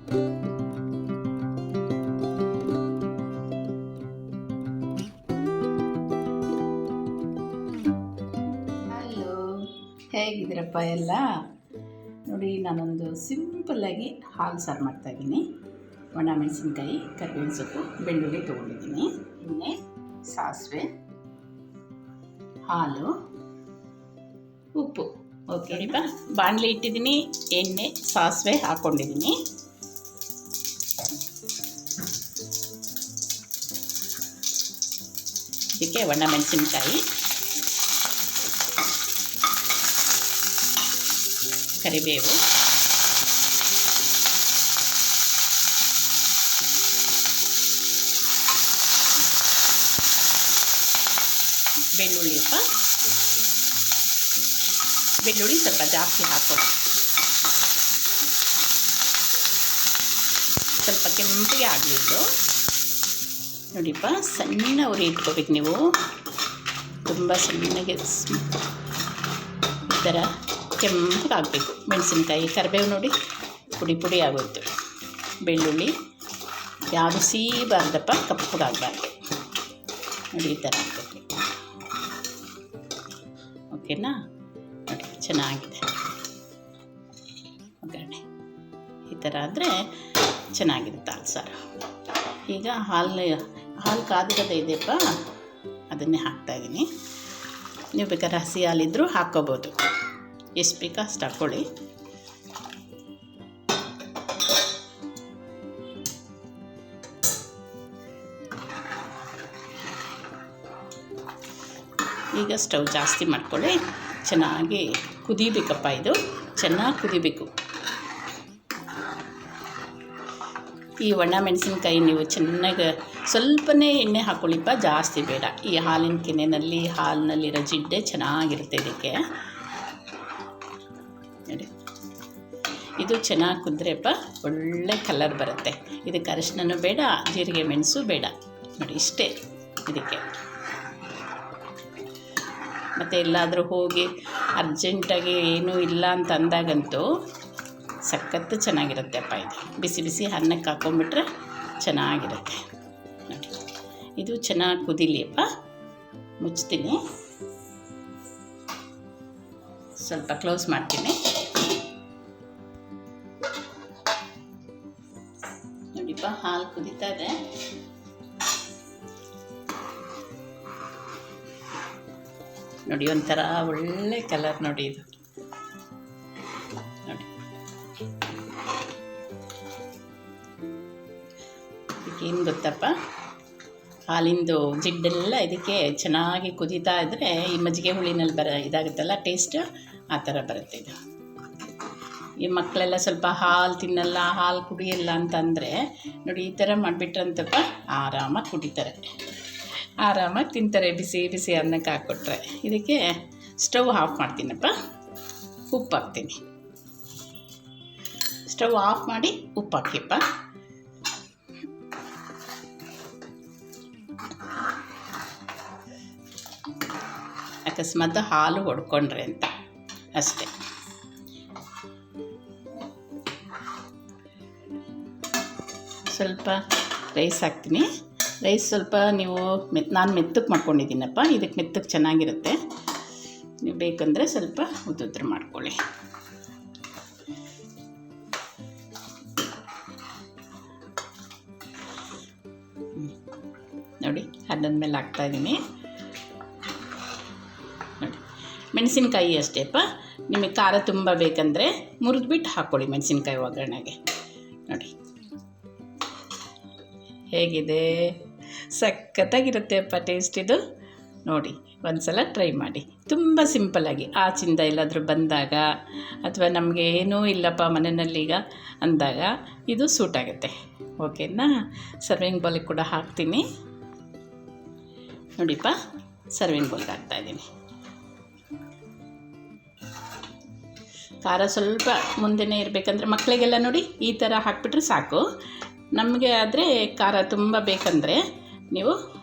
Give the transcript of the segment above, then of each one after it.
Hello ಹೇಗಿದ್ದೀರಪ್ಪ ಎಲ್ಲ? ನೋಡಿ, ನಾನೊಂದು ಸಿಂಪಲ್ಲಾಗಿ ಹಾಲು ಸಾರು ಮಾಡ್ತಾಯಿದ್ದೀನಿ ಒಣ ಮೆಣಸಿನ್ಕಾಯಿ ಕರಿಬೇವಿನ ಸೊಪ್ಪು, ಬೆಳ್ಳುಳ್ಳಿ ತೊಗೊಂಡಿದ್ದೀನಿ. ಎಣ್ಣೆ, ಸಾಸಿವೆ, ಹಾಲು, ಉಪ್ಪು. ಓಕೆ ಬಾಣಲೆ ಇಟ್ಟಿದ್ದೀನಿ, ಎಣ್ಣೆ, ಸಾಸಿವೆ ಹಾಕ್ಕೊಂಡಿದ್ದೀನಿ ಇದಕ್ಕೆ ಒಣ ಮೆಣಸಿನ್ಕಾಯಿ. ಕರಿಬೇವು. ಬೆಳ್ಳುಳ್ಳಿ ಅಪ್ಪ ಬೆಳ್ಳುಳ್ಳಿ ಸ್ವಲ್ಪ ಜಾಸ್ತಿ ಹಾಕೋದು ಸ್ವಲ್ಪ ಕೆಂಪಿಗೆ ಆಗಲಿ ಇದು. ನೋಡಿಪ್ಪ, ಸಣ್ಣ ಉರಿ ಇಟ್ಕೋಬೇಕು ನೀವು. ತುಂಬ ಸಣ್ಣಗೆ ಈ ಥರ ಕೆಂಪಗೆ ಆಗಬೇಕು ಮೆಣಸಿನ್ಕಾಯಿ, ಕರಿಬೇವು ನೋಡಿ ಪುಡಿ ಪುಡಿ ಆಗೋಯ್ತು. ಬೆಳ್ಳುಳ್ಳಿ, ಯಾವುದು ಸೀಬಾರ್ದಪ್ಪ ಕಪ್ಪಗಾಗಬಾರ್ದು ನೋಡಿ ಈ ಥರ ಆಗಬೇಕು ಓಕೆನಾ? ನೋಡಿ, ಚೆನ್ನಾಗಿದೆ. ಒಗ್ಗರಣೆ. ಈ ಥರ ಆದರೆ ಚೆನ್ನಾಗಿರುತ್ತೆ ಹಾಲು ಸಾರು. ಈಗ ಹಾಲು ಹಾಲು ಕಾದಿರೋದೇ ಇದೆಯಪ್ಪ? ಅದನ್ನೇ ಹಾಕ್ತಾಯಿದ್ದೀನಿ ನೀವು ಬೇಕಾದ್ರೆ ಹಸಿ ಹಾಲಿದ್ದರೂ ಹಾಕ್ಕೋಬೋದು. ಎಷ್ಟು ಬೇಕಾ ಅಷ್ಟು ಹಾಕ್ಕೊಳ್ಳಿ. ಈಗ ಸ್ಟವ್ ಜಾಸ್ತಿ ಮಾಡ್ಕೊಳ್ಳಿ. ಚೆನ್ನಾಗಿ ಕುದಿಬೇಕಪ್ಪ ಇದು. ಚೆನ್ನಾಗಿ ಕುದಿಬೇಕು. ಈ ಒಣ ಮೆಣಸಿನ್ಕಾಯಿ ನೀವು ಚೆನ್ನಾಗಿ ಸ್ವಲ್ಪನೇ ಎಣ್ಣೆ ಹಾಕ್ಕೊಳ್ಳಿಪ್ಪ ಜಾಸ್ತಿ ಬೇಡ. ಈ ಹಾಲಿನ ಕೆನೆಯಲ್ಲಿ ಹಾಲಿನಲ್ಲಿರೋ ಜಿಡ್ಡೆ ಚೆನ್ನಾಗಿರುತ್ತೆ ಇದಕ್ಕೆ. ನೋಡಿ. ಇದು ಚೆನ್ನಾಗಿ ಕುದ್ರೆಪ್ಪ ಒಳ್ಳೆ ಕಲರ್ ಬರುತ್ತೆ. ಇದಕ್ಕೆ ಅರಿಶಿನೂ ಬೇಡ, ಜೀರಿಗೆ ಮೆಣಸು ಬೇಡ. ನೋಡಿ, ಇಷ್ಟೇ ಇದಕ್ಕೆ. ಮತ್ತು ಎಲ್ಲಾದರೂ ಹೋಗಿ ಅರ್ಜೆಂಟಾಗಿ ಏನೂ ಇಲ್ಲ ಅಂತ ಅಂದಾಗಂತೂ ಸಖತ್ತು ಚೆನ್ನಾಗಿರುತ್ತೆಪ್ಪ ಇದು. ಬಿಸಿ ಬಿಸಿ ಅನ್ನಕ್ಕೆ ಹಾಕೊಂಬಿಟ್ರೆ ಚೆನ್ನಾಗಿರುತ್ತೆ. ನೋಡಿ. ಇದು ಚೆನ್ನಾಗಿ ಕುದಿಲಿಯಪ್ಪ ಮುಚ್ತೀನಿ. ಸ್ವಲ್ಪ ಕ್ಲೋಸ್ ಮಾಡ್ತೀನಿ. ನೋಡಿಪ್ಪ, ಹಾಲು ಕುದೀತಾ ಇದೆ. ನೋಡಿ, ಒಂಥರ ಒಳ್ಳೆ ಕಲರ್ ನೋಡಿ ಇದು. ಏನು ಗೊತ್ತಪ್ಪ? ಹಾಲಿಂದು ಜಿಡ್ಡೆಲ್ಲ ಇದಕ್ಕೆ ಚೆನ್ನಾಗಿ ಕುದೀತಾ ಇದ್ದರೆ ಈ ಮಜ್ಜಿಗೆ ಹುಳಿನಲ್ಲಿ ಬರ ಇದಾಗುತ್ತಲ್ಲ ಟೇಸ್ಟ್ ಆ ಥರ ಬರುತ್ತೆ ಇದು. ಈ ಮಕ್ಕಳೆಲ್ಲ ಸ್ವಲ್ಪ ಹಾಲು ತಿನ್ನಲ್ಲ, ಹಾಲು ಕುಡಿಯಲ್ಲ ಅಂತಂದರೆ ನೋಡಿ ಈ ಥರ ಮಾಡಿಬಿಟ್ರಂತಪ್ಪ ಆರಾಮಾಗಿ ಕುಡಿತಾರೆ. ಆರಾಮಾಗಿ ತಿಂತಾರೆ, ಬಿಸಿ ಬಿಸಿ ಅನ್ನಕ್ಕೆ ಹಾಕ್ಕೊಟ್ರೆ. ಇದಕ್ಕೆ ಸ್ಟವ್ ಆಫ್ ಮಾಡ್ತೀನಪ್ಪ ಉಪ್ಪು ಹಾಕ್ತೀನಿ ಸ್ಟವ್ ಆಫ್ ಮಾಡಿ ಉಪ್ಪು ಹಾಕಿಪ್ಪ ಅಕಸ್ಮಾತ್ ಹಾಲು ಹೊಡ್ಕೊಂಡ್ರೆ ಅಂತ. ಅಷ್ಟೇ. ಸ್ವಲ್ಪ ರೈಸ್ ಹಾಕ್ತೀನಿ. ರೈಸ್ ಸ್ವಲ್ಪ ನೀವು ಮೆತ್, ನಾನು ಮೆತ್ತಕ್ಕೆ ಮಾಡ್ಕೊಂಡಿದ್ದೀನಪ್ಪ. ಇದಕ್ಕೆ ಮೆತ್ತಕ್ಕೆ ಚೆನ್ನಾಗಿರುತ್ತೆ. ನೀವು ಬೇಕಂದರೆ ಸ್ವಲ್ಪ ಉದ್ದುದ್ರ ಮಾಡ್ಕೊಳ್ಳಿ. ನೋಡಿ ಮೇಲೆ ಹಾಕ್ತಾಯಿದ್ದೀನಿ ಮೆಣಸಿನ್ಕಾಯಿ ಅಷ್ಟೇಪ್ಪ ನಿಮಗೆ ಖಾರ ತುಂಬ ಬೇಕಂದರೆ ಮುರಿದ್ಬಿಟ್ಟು ಹಾಕ್ಕೊಳ್ಳಿ ಮೆಣಸಿನ್ಕಾಯಿ ಒಗ್ಗರಣೆಗೆ. ನೋಡಿ. ಹೇಗಿದೆ? ಸಖತ್ತಾಗಿರುತ್ತೆಪ್ಪ ಟೇಸ್ಟ್ ಇದು. ನೋಡಿ ಒಂದು ಸಲ ಟ್ರೈ ಮಾಡಿ. ತುಂಬ ಸಿಂಪಲ್ಲಾಗಿ ಆಚಿಂದ ಎಲ್ಲಾದರೂ ಬಂದಾಗ ಅಥವಾ ನಮಗೆ ಏನೂ ಇಲ್ಲಪ್ಪ ಮನೆಯಲ್ಲೀಗ ಅಂದಾಗ ಇದು ಸೂಟ್ ಆಗುತ್ತೆ. ಓಕೆನಾ ಸರ್ವಿಂಗ್ ಬೌಲಿಗೆ ಕೂಡ ಹಾಕ್ತೀನಿ. ನೋಡಿಪ್ಪ ಸರ್ವಿಂಗ್ ಬೌಲ್ಗೆ ಹಾಕ್ತಾಯಿದ್ದೀನಿ ಖಾರ ಸ್ವಲ್ಪ ಮುಂದೆನೇ ಇರಬೇಕಂದ್ರೆ ಮಕ್ಕಳಿಗೆಲ್ಲ ನೋಡಿ ಈ ಥರ ಹಾಕ್ಬಿಟ್ರೆ ಸಾಕು. ನಮಗೆ ಆದರೆ ಖಾರ ತುಂಬ ಬೇಕಂದರೆ ನೀವು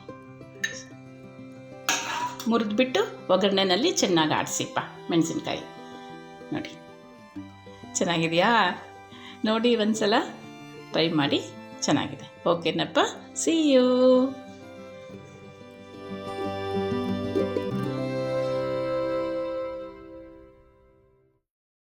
ಮುರಿದ್ಬಿಟ್ಟು ಒಗ್ಗರಣೆನಲ್ಲಿ ಚೆನ್ನಾಗಿ ಆಡಿಸಿಪ್ಪ ಮೆಣಸಿನ್ಕಾಯಿ. ನೋಡಿ. ಚೆನ್ನಾಗಿದೆಯಾ? ನೋಡಿ ಒಂದು ಸಲ ಟ್ರೈ ಮಾಡಿ ಚೆನ್ನಾಗಿದೆ. ಓಕೆನಪ್ಪ. C you